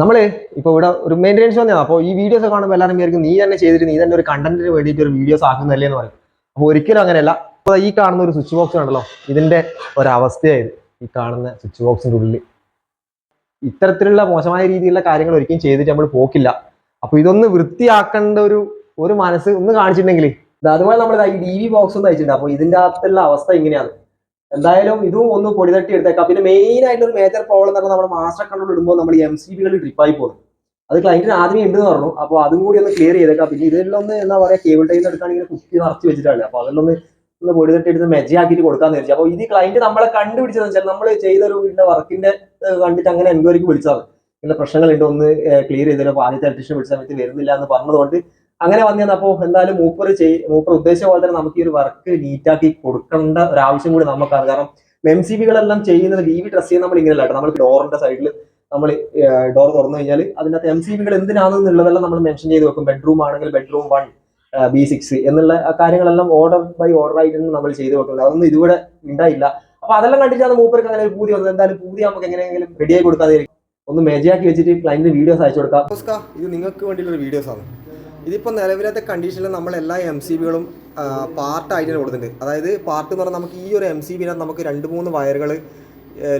നമ്മൾ ഇപ്പൊ ഇവിടെ ഒരു മെയിന്റെനൻസ് വന്നതാണ് അപ്പോൾ ഈ വീഡിയോസ് കാണുമ്പോൾ എല്ലാവരും വിചാരിക്കും നീ തന്നെ ചെയ്തിട്ട് നീ തന്നെ ഒരു കണ്ടന്റിന് വേണ്ടിയിട്ട് ഒരു വീഡിയോസ് ആക്കുന്നതല്ലേ എന്ന് പറയും. അപ്പോൾ ഒരിക്കലും അങ്ങനെയല്ല. അപ്പോൾ ഈ കാണുന്ന ഒരു സ്വിച്ച് ബോക്സ് ഉണ്ടല്ലോ ഇതിന്റെ ഒരവസ്ഥയായത്. ഈ കാണുന്ന സ്വിച്ച് ബോക്സിന്റെ ഉള്ളിൽ ഇത്തരത്തിലുള്ള മോശമായ രീതിയിലുള്ള കാര്യങ്ങൾ ഒരിക്കലും ചെയ്തിട്ട് നമ്മൾ പോക്കില്ല. അപ്പോൾ ഇതൊന്ന് വൃത്തിയാക്കേണ്ട ഒരു ഒരു മനസ്സ് ഒന്ന് കാണിച്ചിട്ടുണ്ടെങ്കിൽ അതുപോലെ നമ്മൾ ഈ ഡി വി ബോക്സ് ഒന്ന് അയച്ചിട്ടുണ്ട്. അപ്പോൾ ഇതിന്റെ അകത്തുള്ള അവസ്ഥ ഇങ്ങനെയാണ്. എന്തായാലും ഇതും ഒന്ന് പൊടി തട്ടി എടുത്തേക്കാം. പിന്നെ മെയിൻ ആയിട്ടുള്ള ഒരു മേജർ പ്രോബ്ലം എന്ന് പറഞ്ഞാൽ നമ്മൾ മാസ്റ്റർ കൺട്രോൾ ഇടുമ്പോൾ നമ്മൾ എം സി ബികൾ ട്രിപ്പായി പോകും അത് ക്ലൈന്റിന് ആദ്യമേ ഉണ്ടെന്ന് പറഞ്ഞു. അപ്പോൾ അതും കൂടി ഒന്ന് ക്ലിയർ ചെയ്തേക്കാം. പിന്നെ ഇതിലൊന്ന് എന്താ പറയുക കേബിൾ ടൈം എടുക്കുകയാണെങ്കിൽ കുത്തി നിറച്ച് വെച്ചിട്ടാണ്. അപ്പോൾ അതിലൊന്ന് ഒന്ന് പൊടി തട്ടി എടുത്ത് മെജയാക്കിയിട്ട് കൊടുക്കാന്ന് വിചാരിച്ചു. അപ്പോൾ ഇത് ക്ലൈന്റ് നമ്മളെ കണ്ടുപിടിച്ചതെന്ന് വെച്ചാൽ നമ്മൾ ചെയ്ത ഒരു വീടിന്റെ വർക്കിന്റെ കണ്ടിട്ട് അങ്ങനെ എൻക്വയറിക്ക് വിളിച്ചതാണ് ഇങ്ങനെ പ്രശ്നങ്ങളുണ്ട് ഒന്ന് ക്ലിയർ ചെയ്തല്ലോ അപ്പോൾ ആദ്യത്തെ ഇലക്ട്രീഷ്യൻ വിളിച്ച സമയത്ത് വരുന്നില്ല എന്ന് പറഞ്ഞതുകൊണ്ട് അങ്ങനെ വന്നു അപ്പോൾ എന്തായാലും മൂപ്പർ ചെയ് മൂപ്പർ ഉദ്ദേശിച്ച പോലെ തന്നെ നമുക്ക് ഈ ഒരു വർക്ക് നീറ്റാക്കി കൊടുക്കേണ്ട ഒരു ആവശ്യം കൂടി നമുക്കാണ്. കാരണം എം സി ബികളെല്ലാം ചെയ്യുന്നത് വി വി ഡ്രസ് ചെയ്യുന്ന നമ്മൾ ഇങ്ങനെ അല്ല നമ്മൾ ഡോറിന്റെ സൈഡിൽ നമ്മൾ ഡോർ തുറന്നു കഴിഞ്ഞാൽ അതിനകത്ത് എം സി ബികൾ എന്തിനാണെന്നുള്ളതെല്ലാം നമ്മൾ മെൻഷൻ ചെയ്ത് വെക്കും. ബെഡ്റൂം ആണെങ്കിൽ ബെഡ്റൂം വൺ ബി സിക്സ് എന്നുള്ള കാര്യങ്ങളെല്ലാം ഓർഡർ ബൈ ഓർഡർ ആയിട്ടാണ് നമ്മൾ ചെയ്ത് വെക്കുന്നത് അതൊന്നും ഇതുകൂടെ ഉണ്ടായില്ല. അപ്പൊ അതെല്ലാം കണ്ടിട്ടാണ് മൂപ്പർക്ക് അങ്ങനെ പൂതി വന്നത്. എന്തായാലും പൂതി നമുക്ക് എങ്ങനെയെങ്കിലും റെഡിയായി കൊടുക്കാതെ ഒന്ന് മേജിയാക്കി വെച്ചിട്ട് ക്ലൈന്റിന് വീഡിയോസ് അയച്ചു കൊടുക്കാം. ഇത് നിങ്ങൾക്ക് വേണ്ടിയുള്ള വീഡിയോസ് ആണ്. ഇതിപ്പോൾ നിലവിലത്തെ കണ്ടീഷനിൽ നമ്മൾ എല്ലാ എം സി ബികളും പാർട്ടായിട്ട് കൊടുത്തിട്ടുണ്ട്. അതായത് പാർട്ട് എന്ന് പറഞ്ഞാൽ നമുക്ക് ഈ ഒരു എം സി ബിനകത്ത് നമുക്ക് രണ്ട് മൂന്ന് വയറുകൾ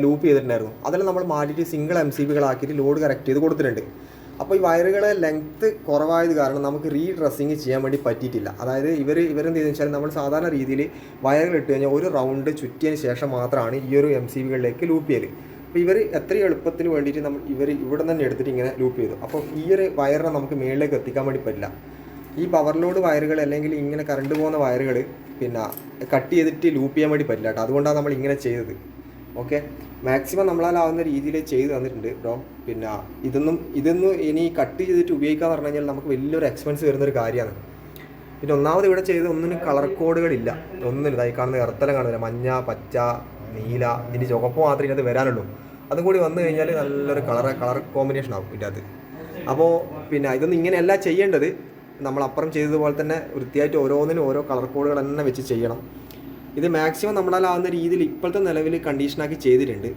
ലൂപ്പ് ചെയ്തിട്ടുണ്ടായിരുന്നു. അതെല്ലാം നമ്മൾ മാറ്റിയിട്ട് സിംഗിൾ എം സി ബികളാക്കിയിട്ട് ലോഡ് കറക്റ്റ് ചെയ്ത് കൊടുത്തിട്ടുണ്ട്. അപ്പോൾ ഈ വയറുകളെ ലെങ്ത്ത് കുറവായത് കാരണം നമുക്ക് റീ ഡ്രസ്സിങ് ചെയ്യാൻ വേണ്ടി പറ്റിയിട്ടില്ല. അതായത് ഇവർ ഇവരെന്ത് ചെയ്തെന്ന് വെച്ചാൽ നമ്മൾ സാധാരണ രീതിയിൽ വയറുകൾ ഇട്ട് കഴിഞ്ഞാൽ ഒരു റൗണ്ട് ചുറ്റിയതിന് ശേഷം മാത്രമാണ് ഈ ഒരു എം സി ബികളിലേക്ക് ലൂപ്പ് ചെയ്യൽ അപ്പോൾ ഇവർ എത്ര എളുപ്പത്തിന് വേണ്ടിയിട്ട് നമ്മൾ ഇവർ ഇവിടെ തന്നെ എടുത്തിട്ട് ഇങ്ങനെ ലൂപ്പ് ചെയ്തു. അപ്പോൾ ഈ ഒരു വയറിനെ നമുക്ക് മേളിലേക്ക് എത്തിക്കാൻ വേണ്ടി പറ്റില്ല. ഈ പവർ ലോഡ് വയറുകൾ അല്ലെങ്കിൽ ഇങ്ങനെ കറണ്ട് പോകുന്ന വയറുകൾ പിന്നെ കട്ട് ചെയ്തിട്ട് ലൂപ്പ് ചെയ്യാൻ വേണ്ടി പറ്റില്ല കേട്ടോ. അതുകൊണ്ടാണ് നമ്മൾ ഇങ്ങനെ ചെയ്തത്. ഓക്കെ മാക്സിമം നമ്മളാലാവുന്ന രീതിയിൽ ചെയ്ത് തന്നിട്ടുണ്ട് ബ്രോ പിന്നെ ഇതൊന്നും ഇതൊന്നും ഇനി കട്ട് ചെയ്തിട്ട് ഉപയോഗിക്കാന്ന് പറഞ്ഞു കഴിഞ്ഞാൽ നമുക്ക് വലിയൊരു എക്സ്പെൻസ് വരുന്നൊരു കാര്യമാണ്. പിന്നെ ഒന്നാമത് ഇവിടെ ചെയ്ത് ഒന്നിനും കളർ കോഡുകളില്ല ഒന്നിനും ഇതായി കാണുന്ന ഇറത്തലം കാണുന്നില്ല. മഞ്ഞ പച്ച നീല ഇതിന്റെ ചുവപ്പ് മാത്രമേ ഇതിനകത്ത് വരാനുള്ളൂ. അതും കൂടി വന്നു കഴിഞ്ഞാൽ നല്ലൊരു കളർ കളർ കോമ്പിനേഷൻ ആവും ഇതിന്റെ അകത്ത് അപ്പോൾ പിന്നെ ഇതൊന്നും ഇങ്ങനെയല്ല ചെയ്യേണ്ടത്. നമ്മൾ അപ്പുറം ചെയ്തതുപോലെ തന്നെ വൃത്തിയായിട്ട് ഓരോന്നിനും ഓരോ കളർ കോഡുകൾ തന്നെ വെച്ച് ചെയ്യണം. ഇത് മാക്സിമം നമ്മളാലാവുന്ന രീതിയിൽ ഇപ്പോഴത്തെ നിലവിൽ കണ്ടീഷനാക്കി ചെയ്തിട്ടുണ്ട്.